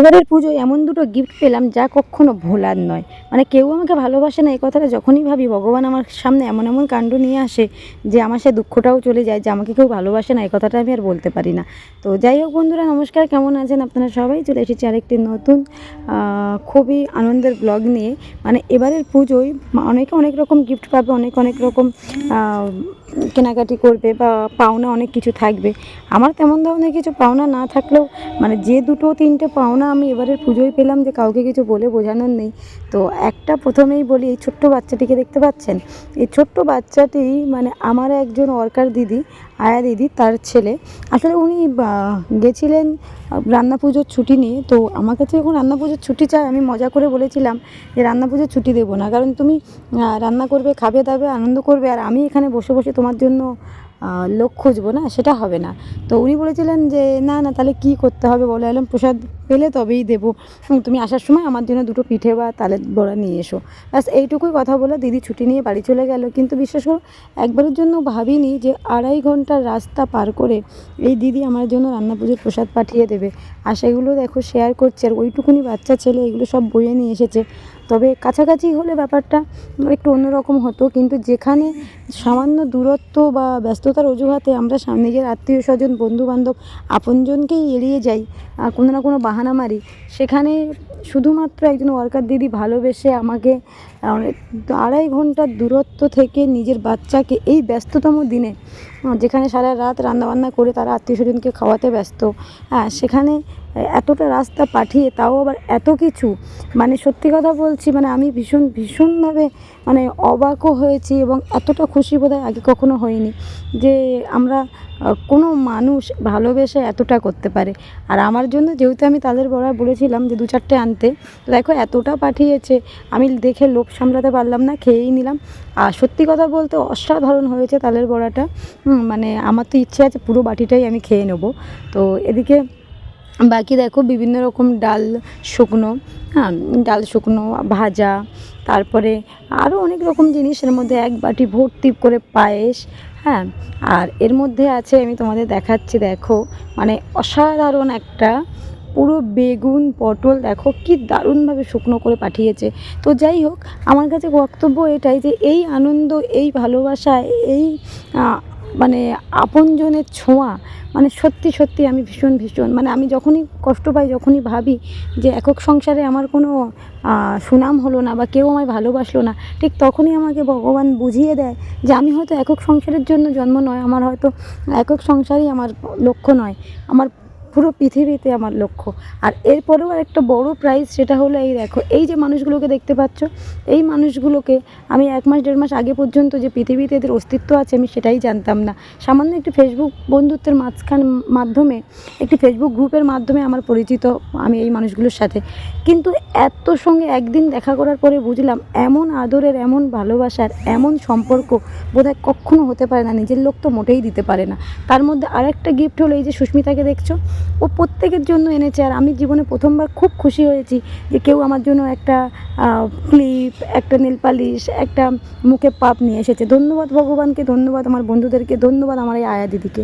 এবারের পুজোয় এমন দুটো গিফট পেলাম যা কখনো ভোলার নয়। মানে কেউ আমাকে ভালোবাসে না, এই কথাটা যখনই ভাবি ভগবান আমার সামনে এমন এমন কাণ্ড নিয়ে আসে যে আমার সে দুঃখটাও চলে যায়, যে আমাকে কেউ ভালোবাসে না, এই কথাটা আমি আর বলতে পারি না। তো যাই হোক বন্ধুরা, নমস্কার, কেমন আছেন আপনারা সবাই? চলে এসেছি আরেকটি নতুন খুবই আনন্দের ব্লগ নিয়ে। মানে এবারের পুজোয় অনেকে অনেক রকম গিফট পাবে, অনেক অনেক রকম কেনাকাটি করবে বা পাওনা অনেক কিছু থাকবে। আমার তেমন ধরনের কিছু পাওনা না থাকলেও মানে যে দুটো তিনটে পাওনা আমি এবারের পুজোয় পেলাম যে কাউকে কিছু বলে বোঝানোর নেই। তো একটা প্রথমেই বলি, এই ছোট্ট বাচ্চাটিকে দেখতে পাচ্ছেন? এই ছোট্ট বাচ্চাটি মানে আমার একজন ওয়ার্কার দিদি, আয়া দিদি, তার ছেলে। আসলে উনি গেছিলেন রান্না পুজোর ছুটি নিয়ে। তো আমার কাছে যখন রান্না পুজোর ছুটি চায়, আমি মজা করে বলেছিলাম যে রান্না পুজোর ছুটি দেবো না। কারণ তুমি রান্না করবে, খাবে, দাবে, আনন্দ করবে, আর আমি এখানে বসে বসে তোমার জন্য লোক খুঁজবো না, সেটা হবে না। তো উনি বলেছিলেন যে, না না, তাহলে কি করতে হবে? বলে এলাম প্রসাদ পেলে তবেই দেবো। তুমি আসার সময় আমার জন্য দুটো পিঠে বা তালের বড়া নিয়ে এসো। ব্যাস, এইটুকুই কথা বলে দিদি ছুটি নিয়ে বাড়ি চলে গেল। কিন্তু বিশ্বাস করো, একবারের জন্য ভাবিনি যে আড়াই ঘণ্টার রাস্তা পার করে এই দিদি আমার জন্য রান্না পুজোর প্রসাদ পাঠিয়ে দেবে। আর সেগুলো দেখো শেয়ার করছে। আর ওইটুকুনি বাচ্চা ছেলে, এগুলো সব বয়ে নিয়ে এসেছে। তবে কাছাকাছি হলে ব্যাপারটা একটু অন্যরকম হতো। কিন্তু যেখানে সামান্য দূরত্ব বা ব্যস্ততার অজুহাতে আমরা নিজের আত্মীয় স্বজন বন্ধু বান্ধব আপনজনকেই এড়িয়ে যাই কোনো না কোনো বাহানা মারি সেখানে শুধুমাত্র একজন ওয়ার্কার দিদি ভালোবেসে আমাকে আড়াই ঘণ্টার দূরত্ব থেকে নিজের বাচ্চাকে এই ব্যস্ততম দিনে যেখানে সারা রাত রান্নাবান্না করে তারা আত্মীয় স্বজনকে খাওয়াতে ব্যস্ত হ্যাঁ সেখানে এতটা রাস্তা পাঠিয়ে তাও আবার এত কিছু। মানে সত্যি কথা বলছি মানে আমি ভীষণ, ভীষণভাবে মানে অবাকও হয়েছি এবং এতটা খুশি বোধহয় আগে কখনো হয়নি যে আমরা কোনো মানুষ ভালোবেসে এতটা করতে পারে। আর আমার জন্য যেহেতু আমি তাদের বড়া বলেছিলাম যে দু চারটে আনতে, দেখো এতটা পাঠিয়েছে, আমি দেখে লোভ সামলাতে পারলাম না, খেয়েই নিলাম। আর সত্যি কথা বলতে অসাধারণ হয়েছে তালের বড়াটা। মানে আমার তো ইচ্ছে আছে পুরো বাটিটাই আমি খেয়ে নেব। তো এদিকে বাকি দেখো বিভিন্ন রকম ডাল শুকনো হ্যাঁ ডাল শুকনো, ভাজা, তারপরে আরও অনেক রকম জিনিসের মধ্যে এক বাটি ভর্তি করে পায়েস হ্যাঁ আর এর মধ্যে আছে আমি তোমাদের দেখাচ্ছি, দেখো মানে অসাধারণ একটা পুরো বেগুন পটল, দেখো কি দারুণভাবে শুকনো করে পাঠিয়েছে। তো যাই হোক, আমার কাছে বক্তব্য এটাই যে এই আনন্দ, এই ভালোবাসা, এই মানে আপনজনের ছোঁয়া মানে সত্যি সত্যি আমি ভীষণ ভীষণ মানে আমি যখনই কষ্ট পাই, যখনই ভাবি যে একক সংসারে আমার কোনো সুনাম হলো না বা কেউ আমায় ভালোবাসলো না, ঠিক তখনই আমাকে ভগবান বুঝিয়ে দেয় যে আমি হয়তো একক সংসারের জন্য জন্ম নয়, আমার হয়তো একক সংসারই আমার লক্ষ্য নয়, আমার পুরো পৃথিবীতে আমার লক্ষ্য। আর এরপরেও একটা বড় প্রাইজ সেটা হলো এই দেখো, এই যে মানুষগুলোকে দেখতে পাচ্ছ, এই মানুষগুলোকে আমি এক মাস, দেড় মাস আগে পর্যন্ত যে পৃথিবীতে এদের অস্তিত্ব আছে আমি সেটাই জানতাম না। সামান্য একটি ফেসবুক বন্ধুত্বের মাঝখান, মাধ্যমে, একটি ফেসবুক গ্রুপের মাধ্যমে আমার পরিচিত আমি এই মানুষগুলোর সাথে। কিন্তু এত সঙ্গে একদিন দেখা করার পরে বুঝলাম এমন আদরের, এমন ভালোবাসার, এমন সম্পর্ক বোধহয় কখনো হতে পারে না, নিজের লোক তো মোটেই দিতে পারে না। তার মধ্যে আরেকটা গিফট হলো এই যে সুস্মিতাকে দেখছ ও প্রত্যেকের জন্য এনেছে আর আমি জীবনে প্রথমবার খুব খুশি হয়েছি যে কেউ আমার জন্য একটা ক্লিপ, একটা নেল পালিশ, একটা মুখে পাপ নিয়ে এসেছে। ধন্যবাদ ভগবানকে, ধন্যবাদ আমার বন্ধুদেরকে, ধন্যবাদ আমার এই আয়া দিদিকে।